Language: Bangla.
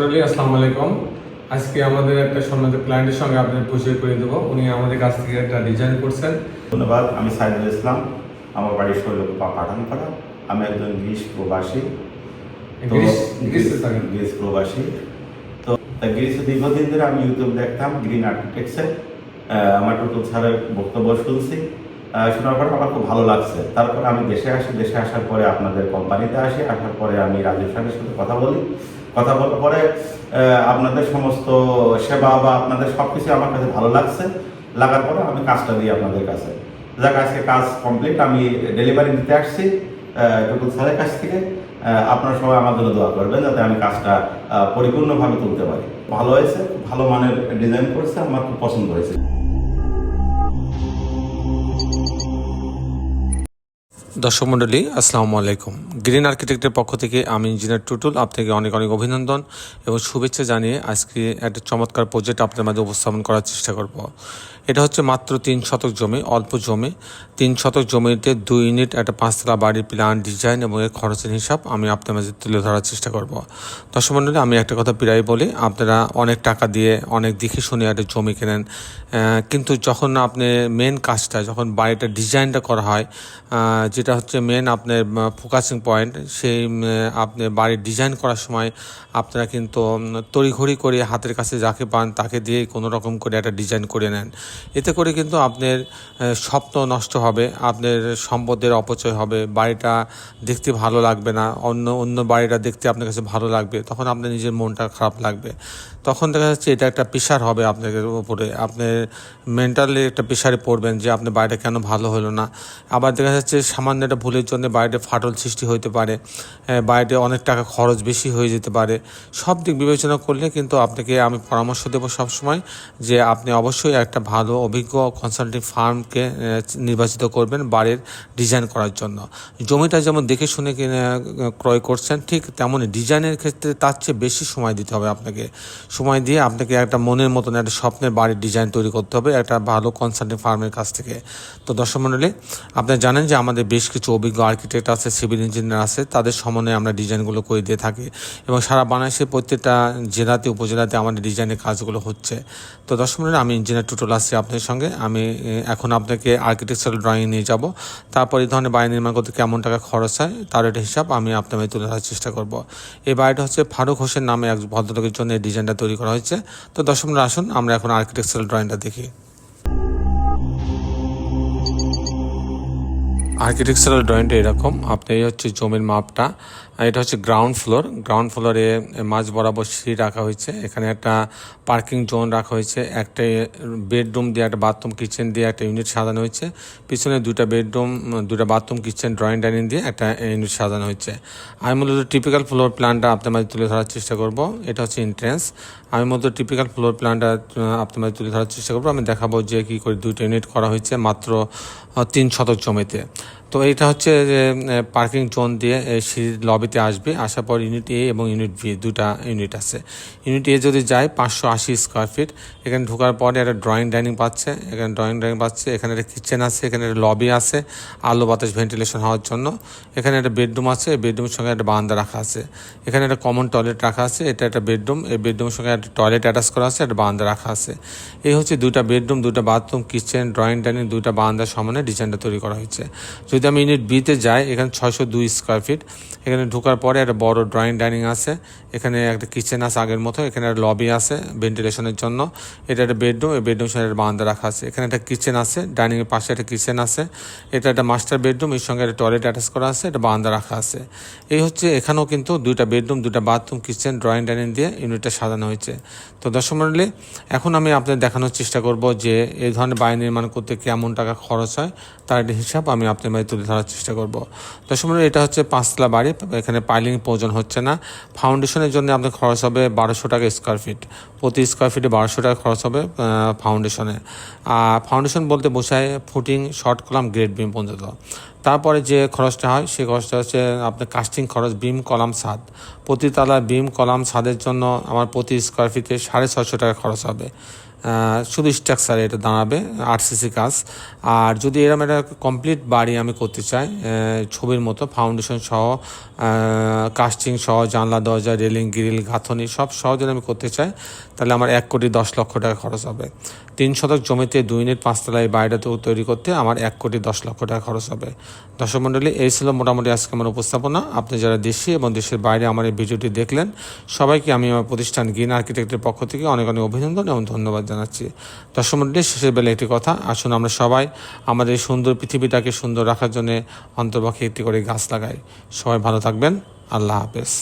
মন্ডলী আসসালামু আলাইকুম। আজকে আমাদের একটা সম্মানিত ক্লায়েন্টের সঙ্গে আপনাদের পরিচয় করে দেবো। উনি আমাদের কাছ থেকে একটা ডিজাইন করছেন। ধন্যবাদ আমি সাইদুল ইসলাম। আমার বাড়ি শৈলকুপা পাঠানপাড়া আমি একজন গ্রিস প্রবাসী। গ্রিস- প্রবাসী। তো গ্রিসে দীর্ঘদিন ধরে আমি ইউটিউব দেখতাম গ্রিন আর্কিটেকচার আমার টোটাল স্যারের বক্তব্য শুনছি। শোনার পরে আমার খুব ভালো লাগছে। তারপরে আমি দেশে আসি দেশে আসার পরে আপনাদের কোম্পানিতে আসি। আসার পরে আমি রাজীব সাহেবের সাথে কথা বলি। কথা বলার পরে আপনাদের সমস্ত সেবা বা আপনাদের সব কিছু আমার কাছে ভালো লাগছে। লাগার পরে আমি কাজটা দিই আপনাদের কাছে। যাক, আজকে কাজ কমপ্লিট আমি ডেলিভারি দিতে আসছি টোটাল স্যারের কাছ থেকে। আপনারা সবাই আমার জন্য দোয়া করবেন যাতে আমি কাজটা পরিপূর্ণভাবে তুলতে পারি। ভালো হয়েছে ভালো মানের ডিজাইন করেছে, আমার খুব পছন্দ হয়েছে। দর্শক মণ্ডলী আসসালামু আলাইকুম। গ্রিন আর্কিটেক্টের পক্ষ থেকে আমি ইঞ্জিনিয়ার টুটুল আপনাকে অনেক অনেক অভিনন্দন এবং শুভেচ্ছা জানিয়ে আজকে একটা চমৎকার প্রজেক্ট আপনাদের মাঝে উপস্থাপন করার চেষ্টা করব। এটা হচ্ছে মাত্র তিন শতক জমি অল্প জমি। তিন শতক জমিতে দুই ইউনিট একটা পাঁচতলা বাড়ির প্ল্যান ডিজাইন এবং এর খরচের হিসাব আমি আপনার মাঝে তুলে ধরার চেষ্টা করব। দর্শক মণ্ডলী আমি একটা কথা প্রায় বলি আপনারা অনেক টাকা দিয়ে অনেক দেখে শুনে একটা জমি কেনেন। কিন্তু যখন আপনি মেন কাজটা যখন বাড়িটা ডিজাইনটা করা হয় আহ, যেটা হচ্ছে মেন আপনার ফোকাসিং পয়েন্ট সেই আপনি বাড়ির ডিজাইন করার সময় আপনারা কিন্তু তড়িঘড়ি করে হাতের কাছে যাকে পান তাকে দিয়ে কোনো রকম করে একটা ডিজাইন করে নেন। এতে করে কিন্তু আপনার স্বপ্ন নষ্ট হবে, আপনার সম্পদের অপচয় হবে, বাড়িটা দেখতে ভালো লাগবে না, অন্য অন্য বাড়িটা দেখতে আপনার কাছে ভালো লাগবে, তখন আপনার নিজের মনটা খারাপ লাগবে। তখন দেখা যাচ্ছে এটা একটা প্রেশার হবে আপনাদের উপরে আপনি মেন্টালি একটা প্রেশারে পড়বেন যে আপনার বাড়িটা কেন ভালো হলো না। আবার দেখা যাচ্ছে সামান্য একটা ভুলের জন্য বাড়িতে ফাটল সৃষ্টি হতে পারে বাড়িতে অনেক টাকা খরচ বেশি হয়ে যেতে পারে। সব দিক বিবেচনা করলে কিন্তু আপনাকে আমি পরামর্শ দেবো সবসময় যে আপনি অবশ্যই একটা ভালো, অভিজ্ঞ কনসাল্টিং ফার্মকে নির্বাচিত করবেন বাড়ির ডিজাইন করার জন্য। জমিটা যেমন দেখে শুনে ক্রয় করছেন, ঠিক তেমনই ডিজাইনের ক্ষেত্রে তার চেয়ে বেশি সময় দিতে হবে আপনাকে। সময় দিয়ে আপনাকে একটা মনের মতন একটা স্বপ্নের বাড়ির ডিজাইন তৈরি করতে হবে একটা ভালো কনসাল্টিং ফার্মের কাছ থেকে। তো দর্শক মণ্ডলী আপনারা জানেন যে আমাদের বেশ কিছু অভিজ্ঞ আর্কিটেক্ট আছে সিভিল ইঞ্জিনিয়ার আছে, তাদের সমন্বয়ে আমরা ডিজাইনগুলো করে দিয়ে থাকি এবং সারা বাংলাদেশের প্রত্যেকটা জেলাতে, উপজেলাতে আমাদের ডিজাইনের কাজগুলো হচ্ছে। তো দর্শক মণ্ডলী আমি ইঞ্জিনিয়ার টুটুল আসছি আপনাদের সঙ্গে। আমি এখন আপনাকে আর্কিটেকচারাল ড্রয়িং নিয়ে যাব। তারপর এই ধরনের বাড়ি নির্মাণ করতে কেমন টাকা খরচ হয়, তার একটা হিসাব আমি আপনার তুলে ধরার চেষ্টা করব। এই বাড়িটা হচ্ছে ফারুক হোসেন নামে এক ভদ্রলোকের জন্য এই ডিজাইনটা তৈরি করা হয়েছে। তো দর্শক মণ্ডলী আসুন, আমরা এখন আর্কিটেকচারাল ড্রয়িংটা দেখি। আর্কিটেকচারাল ড্রয়িংটা এরকম। আপনি হচ্ছে জমির মাপটা। আর এটা হচ্ছে গ্রাউন্ড ফ্লোর গ্রাউন্ড ফ্লোরে মাঝ বরাবর সিঁড়ি রাখা হয়েছে। এখানে একটা পার্কিং জোন রাখা হয়েছে। একটা বেডরুম দিয়ে একটা বাথরুম কিচেন দিয়ে একটা ইউনিট সাজানো হয়েছে। পিছনে দুটা বেডরুম দুটা বাথরুম কিচেন ড্রয়িং ডাইনিং দিয়ে একটা ইউনিট সাজানো হয়েছে। আমি মূলত টিপিক্যাল ফ্লোর প্ল্যানটা আপনার মাঝে তুলে ধরার চেষ্টা করব। এটা হচ্ছে এন্ট্রেন্স আমি মূলত টিপিক্যাল ফ্লোর প্ল্যানটা আপনার মাঝে তুলে ধরার চেষ্টা করব। আমি দেখাবো যে কী করে দুইটা ইউনিট করা হয়েছে মাত্র তিন শতক জমিতে। তো এটা হচ্ছে যে পার্কিং জোন দিয়ে সিঁড়ির লবিতে আসবে। আসার পর ইউনিট এ এবং ইউনিট বি দুটা ইউনিট আছে। ইউনিট এ যদি যায় পাঁচশো আশি স্কোয়ার ফিট এখানে ঢোকার পরে একটা ড্রয়িং ডাইনিং পাচ্ছে। এখানে ড্রয়িং ডাইনিং পাচ্ছে, এখানে একটা কিচেন আছে, এখানে একটা লবি আছে, আলো বাতাস ভেন্টিলেশন হওয়ার জন্য। এখানে একটা বেডরুম আছে, এই বেডরুমের সঙ্গে একটা বারান্দা রাখা আছে। এখানে একটা কমন টয়লেট রাখা আছে, এটা একটা বেডরুম এই বেডরুমের সঙ্গে একটা টয়লেট অ্যাটাচ করা আছে, একটা বারান্দা রাখা আছে। এই হচ্ছে দুইটা বেডরুম দুটা বাথরুম কিচেন ড্রয়িং ডাইনিং দুইটা বান্দার সমানে ডিজাইনটা তৈরি করা হয়েছে। যদি আমি ইউনিট বিতে যাই এখানে ছয়শো দুই স্কোয়ার ফিট এখানে ঢোকার পরে একটা বড় ড্রয়িং ডাইনিং আছে। এখানে একটা কিচেন আছে আগের মতো, এখানে একটা লবি আছে ভেন্টিলেশনের জন্য। এটা একটা বেডরুম এই বেডরুম সঙ্গে বারান্দা রাখা আছে। এখানে একটা কিচেন আছে ডাইনিংয়ের পাশে একটা কিচেন আছে। এটা একটা মাস্টার বেডরুম এর সঙ্গে একটা টয়লেট অ্যাটাচ করা আছে এটা বারান্দা রাখা আছে। এই হচ্ছে এখানেও কিন্তু দুইটা বেডরুম দুইটা বাথরুম কিচেন ড্রয়িং ডাইনিং দিয়ে ইউনিটটা সাজানো হয়েছে। তো দর্শক মণ্ডলী এখন আমি আপনাদের দেখানোর চেষ্টা করব যে এই ধরনের বাড়ি নির্মাণ করতে কেমন টাকা খরচ হয়, তার একটা হিসাব আমি আপনার তুলে ধরার চেষ্টা করব। মণ্ডলী এটা হচ্ছে পাঁচতলা বাড়ি এখানে পাইলিং প্রয়োজন হচ্ছে না। ফাউন্ডেশনের জন্য আপনার খরচ হবে বারোশো টাকা স্কোয়ার ফিট প্রতি স্কোয়ার ফিটে বারোশো টাকা খরচ হবে ফাউন্ডেশনে আর ফাউন্ডেশন বলতে বোঝায় footing short column grade beam পর্যন্ত। তারপরে যে খরচটা হয় সেই খরচটা হচ্ছে আপনার কাস্টিং খরচ বিম কলাম ছাদ। প্রতি তালা বিম কলাম ছাদের জন্য আমার প্রতি স্কোয়ার ফিটে সাড়ে ছশো টাকা খরচ হবে। শুধু স্ট্রাকচারে এটা দাঁড়াবে আরসিসি কাজ। আর যদি এরকম একটা কমপ্লিট বাড়ি আমি করতে চাই ছবির মতো ফাউন্ডেশন সহ কাস্টিং সহ, জানলা, দরজা রেলিং গ্রিল গাঁথনি, সব সহ যদি আমি করতে চাই, তাহলে আমার এক কোটি দশ লক্ষ টাকা খরচ হবে। তিন শতক জমিতে দুই ইউনিট পাঁচতলা এই বাড়িটা তৈরি করতে আমার এক কোটি দশ লক্ষ টাকা খরচ হবে। দর্শক মণ্ডলী, এই ছিল মোটামুটি আজকে আমার উপস্থাপনা। আপনি যারা দেশি এবং দেশের বাইরে আমার এই ভিডিওটি দেখলেন, সবাইকে আমি আমার প্রতিষ্ঠান গ্রিন আর্কিটেক্টের পক্ষ থেকে অনেক অনেক অভিনন্দন এবং ধন্যবাদ জানাচ্ছি। দর্শক মন্ডলী শেষের বেলা একটি কথা, আসুন আমরা সবাই আমাদের সুন্দর পৃথিবীটাকে সুন্দর রাখার জন্য অন্তর্পক্ষে একটি করে গাছ লাগাই। সবাই ভালো থাকবেন, আল্লাহ হাফেজ।